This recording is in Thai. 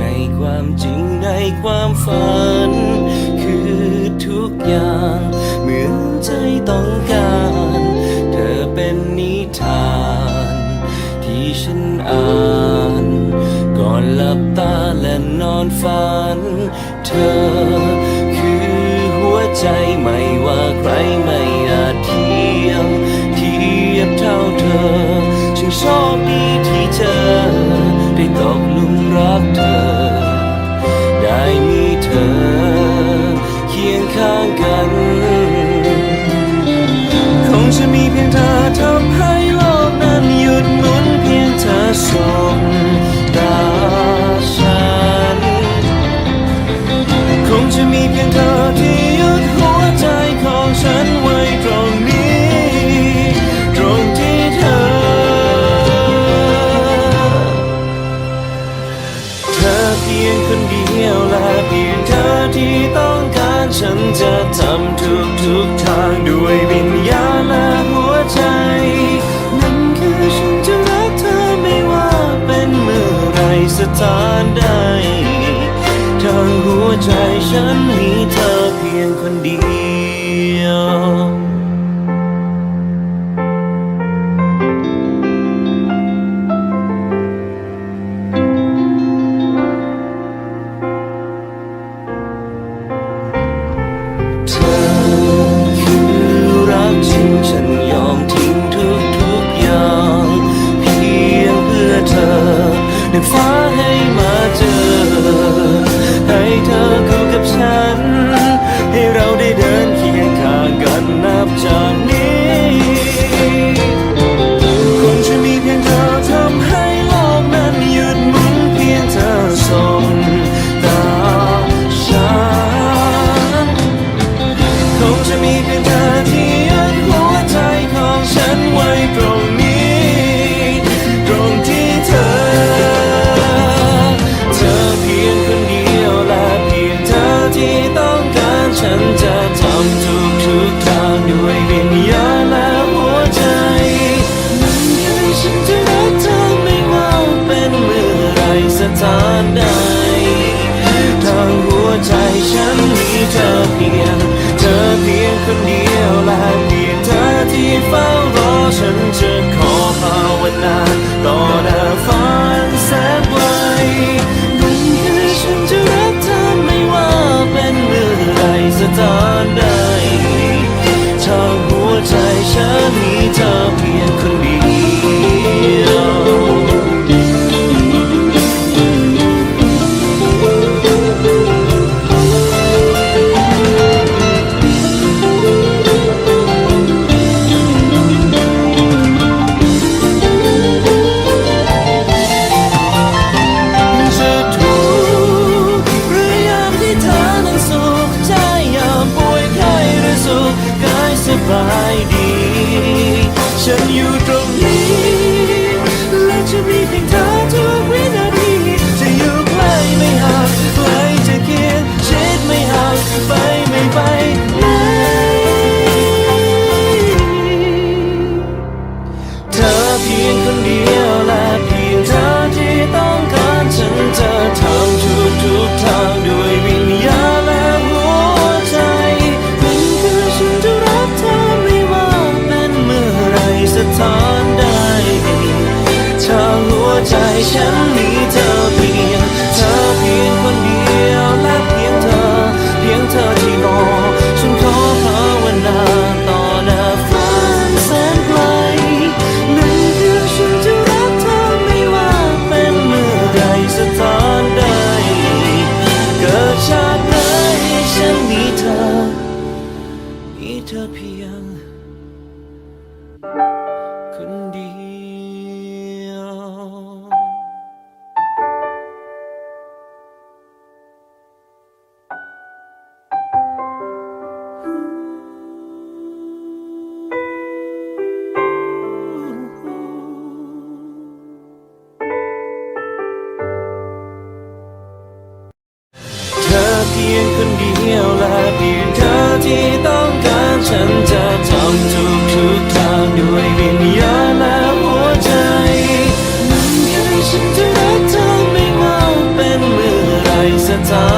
ในความจริงในความฝัน คือทุกอย่างเหมือนใจต้องการ เธอเป็นนิทาน ที่ฉันอ่านก่อนหลับตาและนอนฝัน เธอคือหัวใจไม่ว่าใครไม่ พียงเธอที่ยึดหัวใจของฉันไว้ตรงนี้ ตรงที่เธอ เธอเพียงคนเดียวและเพียงเธอที่ต้องการฉันจะทำทุกทุกทางด้วย ใจฉันมีเธอเพียงคนเดียว yang kendiam Thơ thiên kendiam là điều ฉันจะทำทุกทุกทางด้วยวิญญาณและหัวใจมันแค่ฉันจะรักเธอไม่ว่าเป็นเมื่อไรสักที